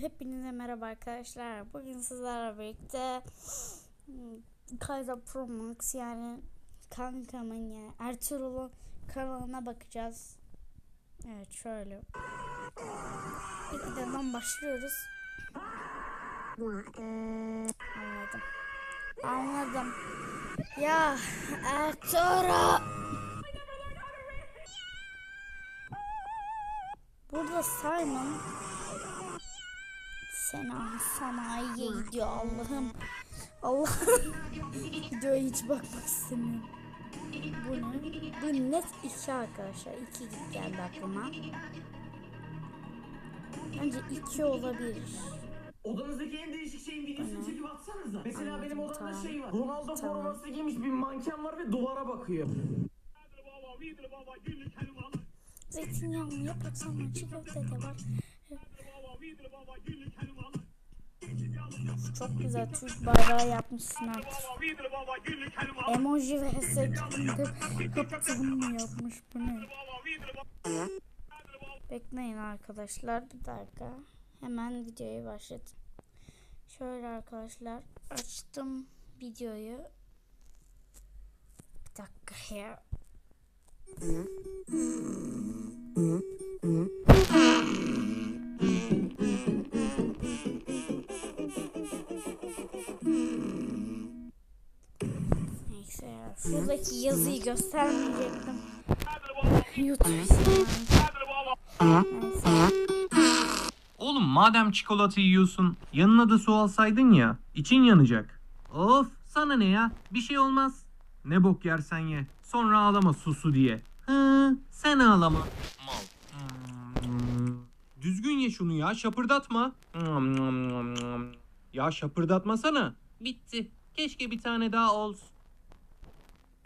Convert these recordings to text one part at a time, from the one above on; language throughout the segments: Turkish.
Hepinize merhaba arkadaşlar. Bugün sizlerle birlikte Kaiser Pro Max yani kankamın yani Ertuğrul'un kanalına bakacağız. Evet şöyle. İlk başlıyoruz. Anladım. Anladım. Ya Ertuğrul. Burada Simon Sena sanayiye gidiyor Allah'ım. Allah'ım. Videoya hiç bakmak istemiyorum. Bu ne? Bu net iki arkadaşlar. İki geldi aklıma. Bence iki olabilir. Odanızdaki en değişik şeyin videosunu çekip atsanıza. Mesela Anladım, benim odamda tamam. şey var. Ronaldo Tamam. forması giymiş bir manken var ve duvara bakıyor. Zeytinyağlı yaprak sarma köfte de var. Çok güzel Türk bayrağı yapmışsın artık. Emoji ve yaptığım mı yapmış bu ne? Bekleyin arkadaşlar bir dakika. Hemen videoyu başlat. Şöyle arkadaşlar açtım videoyu. Bir dakika ya. Şuradaki yazıyı göstermeyecektim. YouTube. Oğlum madem çikolata yiyorsun yanına da su alsaydın ya için yanacak. Of sana ne ya bir şey olmaz. Ne bok yersen ye sonra ağlama susu diye. Hı, sen ağlama. Mal. Düzgün ye şunu ya şapırdatma. Ya şapırdatmasana. Bitti. Keşke bir tane daha olsun.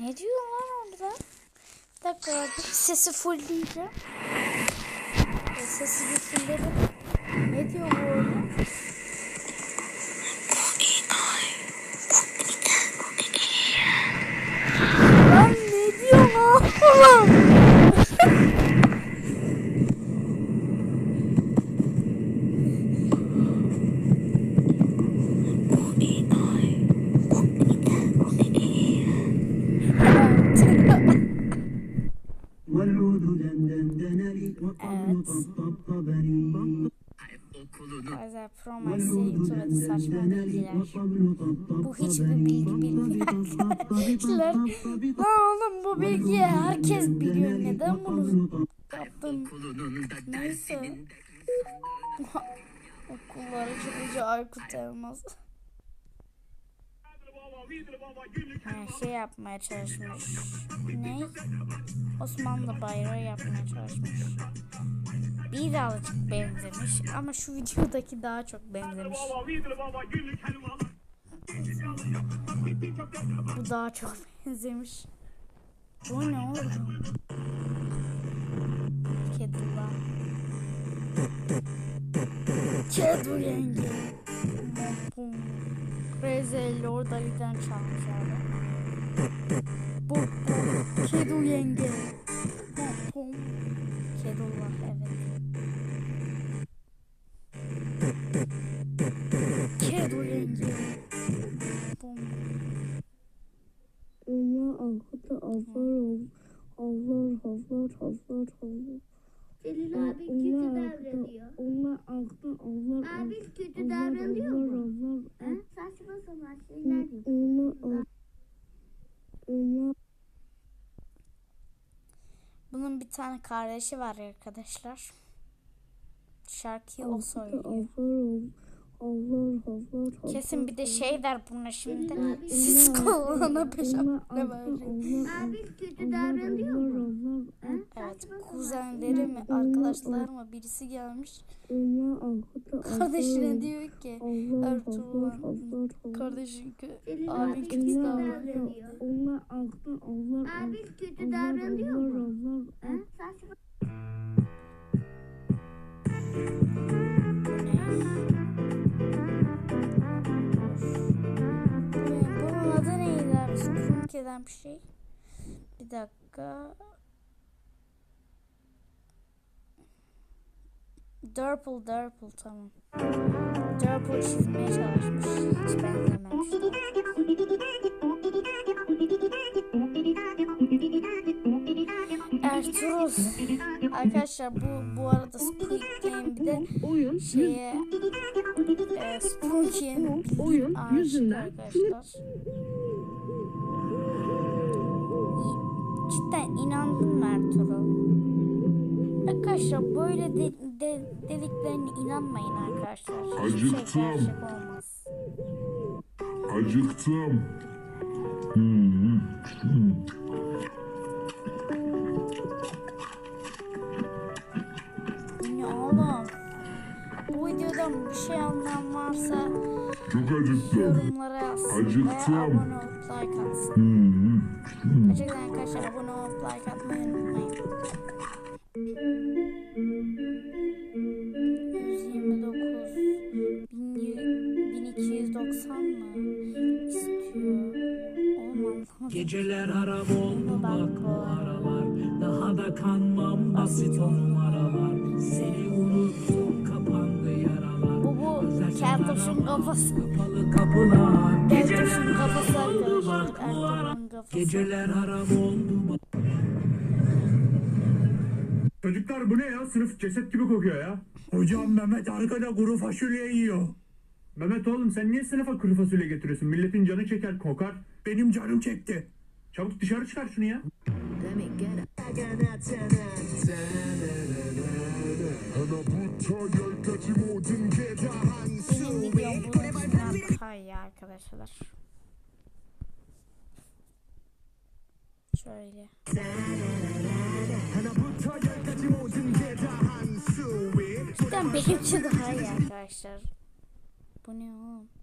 Ne diyor lan orada? Bir dakika sesi full diyeceğim. Sesi bir fullledim. Ne diyor bu orada? Lan ne diyor oğlum? Arkadaşlar Pro Max YouTube'da saçma. Bu hiçbir bilgi bilmiyor arkadaşlar. Lan oğlum bu bilgiyi herkes biliyor. Neden bunu yaptım? Neyse. Okullara çıkınca Aykut Elmas. Ha, şey yapmaya çalışmış. Ne? Osmanlı bayrağı yapmaya çalışmış. Birazcık benzemiş ama şu videodaki daha çok benzemiş. Bu daha çok benzemiş. Bu ne oğlum? Kedi lan. Kedi yenge. Bum. Crazy Lord Ali'den çalmış abi. Bu. Kedi yenge. Bum bum. Kedullah evet. Kedu yenge. Bum. Onlar arkada avlar avlar avlar avlar avlar. Celil Onlar abi kötü onlar davranıyor. onlar arkada avlar Abi kötü davranıyor mu? avlar Ha? Saçma sapan şeyler yapıyor. onlar onlar Bunun bir tane kardeşi var arkadaşlar. Şarkıyı o söylüyor. Kesin bir de şey der buna şimdi. Siz koluna peş Allah ne Allah verecek? Allah Abi kötü davranıyor mu? Evet kuzenleri mi arkadaşlar mı birisi gelmiş. Kardeşine diyor ki Ertuğrul kardeşin abi kötü davranıyor. Abi kötü davranıyor mu? Bir şey. Bir dakika. Durple, Durple tamam. Durple çizmeye çalışmış. Hiç benzememiş. Ertuğrul. Arkadaşlar bu bu arada Squid Game'de Oyun şeye e, Sprunky'nin oyun yüzünden arkadaşlar. Dediklerine inanmayın arkadaşlar. Şey Acıktım. gerçek olmaz. Acıktım. Hmm. Ya oğlum. Bu videodan bir şey anlayan varsa Çok acıktım. yorumlara yazsın ve Acıktım. abone olup like atsın. Hmm. Gerçekten arkadaşlar abone olup like atmayı Geceler haram oldu Bak bak bu. bu aralar Daha da kanmam basit o numaralar Seni unuttum kapandı yaralar Bu bu Keltoş'un kafası. Kapalı kapılar Keltoş'un kafası oldu arkadaşlar. Geceler haram oldu bak Çocuklar bu ne ya? Sınıf ceset gibi kokuyor ya. Hocam Mehmet arkada kuru fasulye yiyor. Mehmet oğlum sen niye sınıfa kuru fasulye getiriyorsun? Milletin canı çeker, kokar. Benim canım çekti. Çabuk dışarı çıkar şunu ya. İyi arkadaşlar. Şöyle. Cidden benimki daha iyi arkadaşlar. Bu ne oğlum?